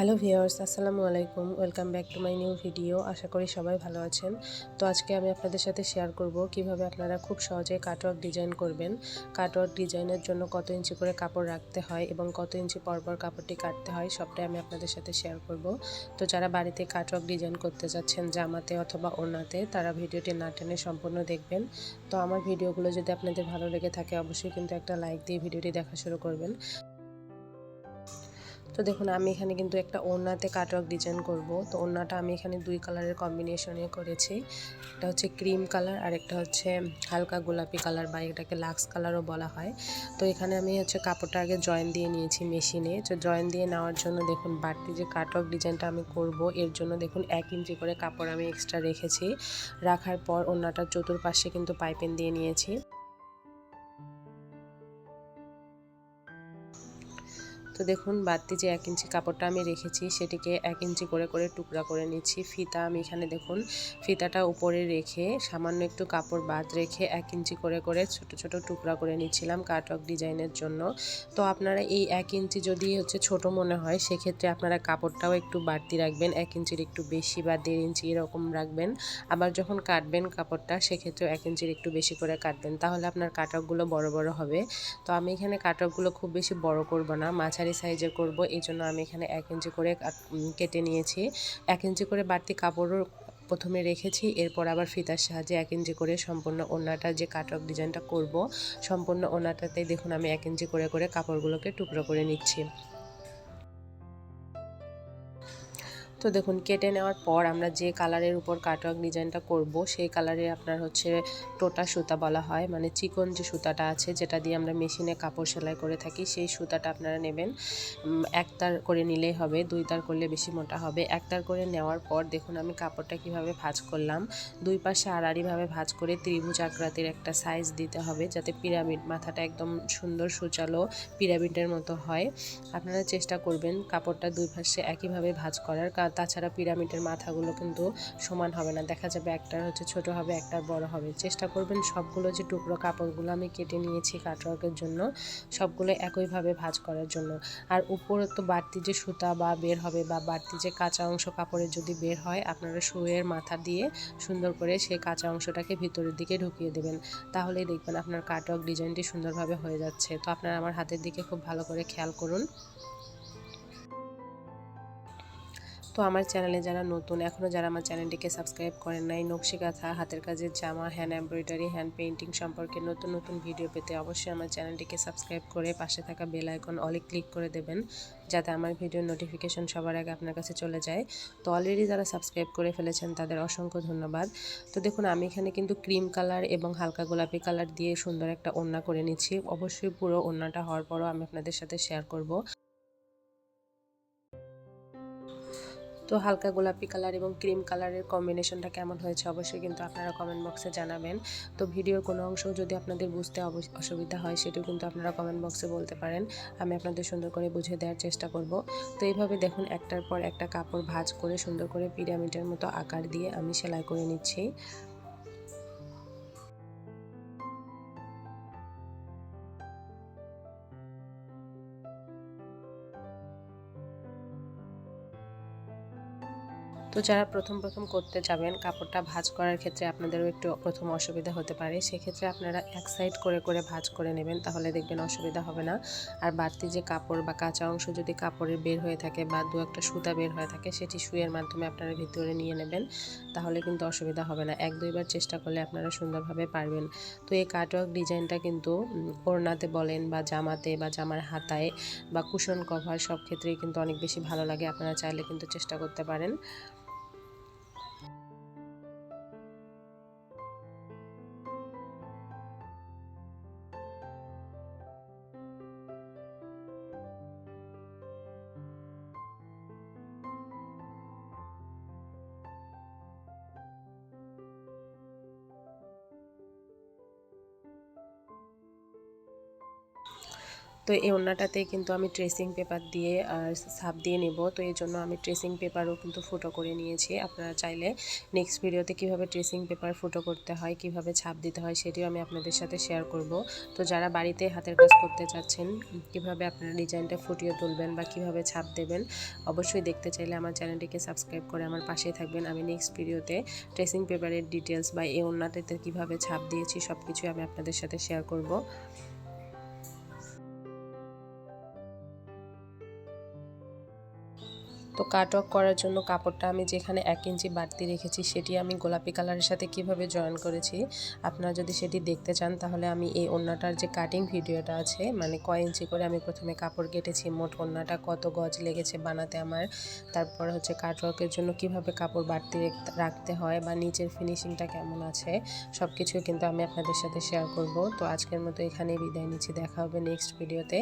Hello viewers, আসসালামু আলাইকুম। Welcome back to my new video. আশা করি সবাই ভালো আছেন। তো আজকে আমি আপনাদের সাথে শেয়ার করব কীভাবে আপনারা খুব সহজে কাটওয়ার্ক ডিজাইন করবেন। কাটওয়ার্ক ডিজাইনের জন্য কত ইঞ্চি করে কাপড় রাখতে হয় এবং কত ইঞ্চি পরপর কাপড়টি কাটতে হয় সবটাই আমি আপনাদের সাথে শেয়ার করব। তো যারা বাড়িতে কাটওয়ার্ক ডিজাইন করতে যাচ্ছেন জামাতে অথবা ওনাতে তারা ভিডিওটি না টেনে সম্পূর্ণ দেখবেন। তো আমার ভিডিওগুলো যদি আপনাদের ভালো লেগে থাকে, অবশ্যই কিন্তু একটা লাইক দিয়ে ভিডিওটি দেখা শুরু করবেন। তো দেখুন, আমি এখানে কিন্তু একটা ওড়নাতে কাটওয়ার্ক ডিজাইন করব। তো ওড়নাটা আমি এখানে দুই কালারের কম্বিনেশনে করেছি। একটা হচ্ছে ক্রিম কালার আর একটা হচ্ছে হালকা গোলাপি কালার বা এটাকে লাক্স কালারও বলা হয়। তো এখানে আমি হচ্ছে কাপড়টা আগে জয়েন দিয়ে নিয়েছি মেশিনে তো জয়েন দিয়ে নেওয়ার জন্য দেখুন, বাড়তি যে কাটওয়ার্ক ডিজাইনটা আমি করব, এর জন্য দেখুন, এক ইঞ্চি করে কাপড় আমি এক্সট্রা রেখেছি। রাখার পর ওড়নাটার চতুর্পাশে কিন্তু পাইপেন দিয়ে নিয়েছি। তো দেখুন, বাড়তি যে এক ইঞ্চি কাপড়টা আমি রেখেছি, সেটিকে এক ইঞ্চি করে করে টুকরা করে নিচ্ছি। ফিতা আমি এখানে দেখুন, ফিতাটা উপরে রেখে সামান্য একটু কাপড় বাদ রেখে এক ইঞ্চি করে করে ছোট ছোট টুকরা করে নিচ্ছিলাম কাটক ডিজাইনের জন্য। তো আপনারা এই এক ইঞ্চি যদি হচ্ছে ছোট মনে হয়, সেক্ষেত্রে আপনারা কাপড়টাও একটু বাড়তি রাখবেন, এক ইঞ্চির একটু বেশি বা দেড় ইঞ্চি এরকম রাখবেন। আবার যখন কাটবেন কাপড়টা, সেক্ষেত্রেও এক ইঞ্চির একটু বেশি করে কাটবেন, তাহলে আপনার কাটকগুলো বড় বড় হবে। তো আমি এখানে কাটকগুলো খুব বেশি বড় করব না, মাঝারি মাঝারি সাইজের করব, এই জন্য আমি এখানে এক ইঞ্চি করে কেটে নিয়েছি। এক ইঞ্চি করে বাড়তি কাপড়ও প্রথমে রেখেছি, এরপর আবার ফিতার সাহায্যে এক ইঞ্চি করে সম্পূর্ণ ওনাটা যে কাটক ডিজাইনটা করব, সম্পূর্ণ ওনাটাতে দেখুন আমি এক ইঞ্চি করে করে কাপড়গুলোকে টুকরো করে নিচ্ছি। তো দেখুন, কেটে নেওয়ার পর আমরা যে কালারের উপর কাটওয়ার্ক ডিজাইনটা করব, সেই কালারে আপনার হচ্ছে টোটা সুতা বলা হয়। মানে চিকন যে সুতাটা আছে, যেটা দিয়ে আমরা মেশিনে কাপড় সেলাই করে থাকি, সেই সুতাটা আপনারা নেবেন। একতার করে নিলেই হবে দুই তার করলে বেশি মোটা হবে। একতার করে নেওয়ার পর দেখুন, আমি কাপড়টা কীভাবে ভাজ করলাম। দুই পাশে আড়াআড়িভাবে ভাজ করে ত্রিভুজ আকৃতির একটা সাইজ দিতে হবে, যাতে পিরামিড মাথাটা একদম সুন্দর সুচালো পিরামিডের মতো হয়। আপনারা চেষ্টা করবেন কাপড়টা দুই পাশে একইভাবে ভাজ করার। তাছাড়া পিরামিডের মাথাগুলো কিন্তু সমান হবে না। দেখা যাবে একটার হচ্ছে ছোট হবে, একটার বড় হবে। চেষ্টা করবেন সবগুলো যে টুকরো কাপড়গুলো আমি কেটে নিয়েছি কাটওয়ার্কের জন্য, সবগুলো একইভাবে ভাজ করার জন্য। আর উপরে তো বাড়তি যে সুতা বা বের হবে বা বাড়তি যে কাঁচা অংশ কাপড়ের যদি বের হয়, আপনারা শুয়ের মাথা দিয়ে সুন্দর করে সেই কাঁচা অংশটাকে ভিতরের দিকে ঢুকিয়ে দেবেন। তাহলেই দেখবেন আপনার কাটওয়ার্ক ডিজাইনটি সুন্দরভাবে হয়ে যাচ্ছে। তো আপনারা আমার হাতের দিকে খুব ভালো করে খেয়াল করুন। তো আমার চ্যানেলে যারা নতুন এখনও যারা আমার চ্যানেলটিকে সাবস্ক্রাইব করেন নাই, নকশি কাঁথা হাতের কাজের জামা হ্যান্ড এমব্রয়ডারি হ্যান্ড পেন্টিং সম্পর্কে নতুন নতুন ভিডিও পেতে অবশ্যই আমার চ্যানেলটিকে সাবস্ক্রাইব করে পাশে থাকা বেল আইকন অলে ক্লিক করে দেবেন, যাতে আমার ভিডিওর নোটিফিকেশন সবার আগে আপনার কাছে চলে যায়। তো অলরেডি যারা সাবস্ক্রাইব করে ফেলেছেন, তাদের অসংখ্য ধন্যবাদ। তো দেখুন, আমি এখানে কিন্তু ক্রিম কালার এবং হালকা গোলাপি কালার দিয়ে সুন্দর একটা ওড়না করে নিচ্ছি। অবশ্যই পুরো ওড়নাটা হওয়ার পরও আমি আপনাদের সাথে শেয়ার করব। তো হালকা গোলাপি কালার এবং ক্রিম কালারের কম্বিনেশনটা কেমন হয়েছে অবশ্যই কিন্তু আপনারা কমেন্ট বক্সে জানাবেন। তো ভিডিওর কোনো অংশ যদি আপনাদের বুঝতে অসুবিধা হয় সেটাও কিন্তু আপনারা কমেন্ট বক্সে বলতে পারেন। আমি আপনাদের সুন্দর করে বুঝে দেওয়ার চেষ্টা করব। তো এইভাবে দেখুন একটার পর একটা কাপড় ভাজ করে সুন্দর করে পিরামিডের মতো আকার দিয়ে আমি সেলাই করে নিচ্ছি। তো যারা প্রথম প্রথম করতে যাবেন, কাপড়টা ভাজ করার ক্ষেত্রে আপনাদেরও একটু প্রথম অসুবিধা হতে পারে। সেক্ষেত্রে আপনারা এক সাইড করে করে ভাজ করে নেবেন, তাহলে দেখবেন অসুবিধা হবে না। আর বাড়তি যে কাপড় বা কাঁচা অংশ যদি কাপড়ের বের হয়ে থাকে বা দু একটা সুতা বের হয়ে থাকে, সেটি শুয়ের মাধ্যমে আপনারা ভিতরে নিয়ে নেবেন, তাহলে কিন্তু অসুবিধা হবে না। এক দুইবার চেষ্টা করলে আপনারা সুন্দরভাবে পারবেন। তো এই কাটওয়ার্ক ডিজাইনটা কিন্তু ওড়নাতে বলেন বা জামাতে বা জামার হাতায় বা কুশন কভার সব ক্ষেত্রেই কিন্তু অনেক বেশি ভালো লাগে। আপনারা চাইলে কিন্তু চেষ্টা করতে পারেন। তো এই ওড়নাটাতে কিন্তু আমি ট্রেসিং পেপার দিয়ে, আর ছাপ দিয়ে নেব। তো এই জন্য আমি ট্রেসিং পেপারও কিন্তু ফুটো করে নিয়েছি। আপনারা চাইলে নেক্সট ভিডিওতে কীভাবে ট্রেসিং পেপার ফুটো করতে হয়, কীভাবে ছাপ দিতে হয়, সেটিও আমি আপনাদের সাথে শেয়ার করব। তো যারা বাড়িতে হাতের কাজ করতে চাচ্ছেন, কীভাবে আপনারা ডিজাইনটা ফুটিয়ে তুলবেন বা কীভাবে ছাপ দেবেন, অবশ্যই দেখতে চাইলে আমার চ্যানেলটিকে সাবস্ক্রাইব করে আমার পাশে থাকবেন। আমি নেক্সট ভিডিওতে ট্রেসিং পেপারের ডিটেলস বা এই ওড়নাটাতে কীভাবে ছাপ দিয়েছি সব কিছুই আমি আপনাদের সাথে শেয়ার করব। তো কাট অফ করার জন্য কাপড়টা আমি যেখানে এক ইঞ্চি বাড়তি রেখেছি, সেটি আমি গোলাপি কালারের সাথে কীভাবে জয়েন করেছি, আপনারা যদি সেটি দেখতে চান, তাহলে আমি এই ওড়নাটার যে কাটিং ভিডিওটা আছে মানে কয় ইঞ্চি করে আমি প্রথমে কাপড় কেটেছি, মোট ওড়নাটা কত গজ লেগেছে বানাতে আমার, তারপর হচ্ছে কাটওয়ার্কের জন্য কীভাবে কাপড় বাড়তি রাখতে হয় বা নিচের ফিনিশিংটা কেমন আছে সব কিছু কিন্তু আমি আপনাদের সাথে শেয়ার করব। তো আজকের মতো এখানেই বিদায় নিচ্ছি, দেখা হবে নেক্সট ভিডিওতে